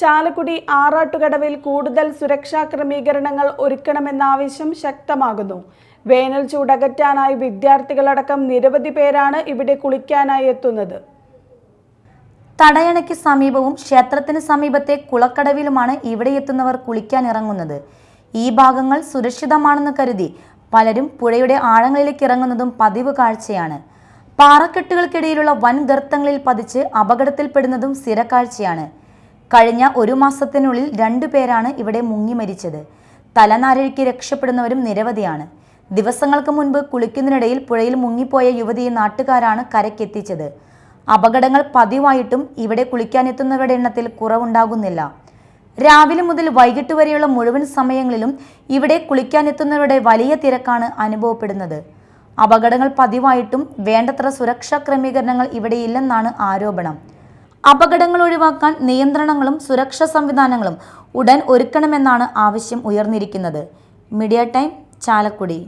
ചാലക്കുടി ആറാട്ടുകടവിൽ കൂടുതൽ സുരക്ഷാ ക്രമീകരണങ്ങൾ ഒരുക്കണമെന്ന ആവശ്യം ശക്തമാകുന്നു. വേനൽ ചൂടകറ്റാനായി വിദ്യാർത്ഥികളടക്കം നിരവധി പേരാണ് ഇവിടെ കുളിക്കാനായി എത്തുന്നത്. തടയണയ്ക്ക് സമീപവും ക്ഷേത്രത്തിന് സമീപത്തെ കുളക്കടവിലുമാണ് ഇവിടെ എത്തുന്നവർ കുളിക്കാൻ ഇറങ്ങുന്നത്. ഈ ഭാഗങ്ങൾ സുരക്ഷിതമാണെന്ന് കരുതി പലരും പുഴയുടെ ആഴങ്ങളിലേക്ക് ഇറങ്ങുന്നതും പതിവ് കാഴ്ചയാണ്. പാറക്കെട്ടുകൾക്കിടയിലുള്ള വൻ ഗർത്തങ്ങളിൽ പതിച്ച് അപകടത്തിൽപ്പെടുന്നതും സ്ഥിരക്കാഴ്ചയാണ് കഴിഞ്ഞ ഒരു മാസത്തിനുള്ളിൽ രണ്ടു പേരാണ് ഇവിടെ മുങ്ങി മരിച്ചത്. തലനാരിഴയ്ക്ക് രക്ഷപ്പെടുന്നവരും നിരവധിയാണ്. ദിവസങ്ങൾക്ക് മുൻപ് കുളിക്കുന്നതിനിടയിൽ പുഴയിൽ മുങ്ങിപ്പോയ യുവതിയെ നാട്ടുകാരാണ് കരക്കെത്തിച്ചത് അപകടങ്ങൾ പതിവായിട്ടും ഇവിടെ കുളിക്കാനെത്തുന്നവരുടെ എണ്ണത്തിൽ കുറവുണ്ടാകുന്നില്ല. രാവിലെ മുതൽ വൈകിട്ട് വരെയുള്ള മുഴുവൻ സമയങ്ങളിലും ഇവിടെ കുളിക്കാനെത്തുന്നവരുടെ വലിയ തിരക്കാണ് അനുഭവപ്പെടുന്നത്. അപകടങ്ങൾ പതിവായിട്ടും വേണ്ടത്ര സുരക്ഷാ ക്രമീകരണങ്ങൾ ഇവിടെയില്ലെന്നാണ് ആരോപണം. അപകടങ്ങൾ ഒഴിവാക്കാൻ നിയന്ത്രണങ്ങളും സുരക്ഷാ സംവിധാനങ്ങളും ഉടൻ ഒരുക്കണമെന്നാണ് ആവശ്യം ഉയർന്നിരിക്കുന്നത്. Media time Chalakudy.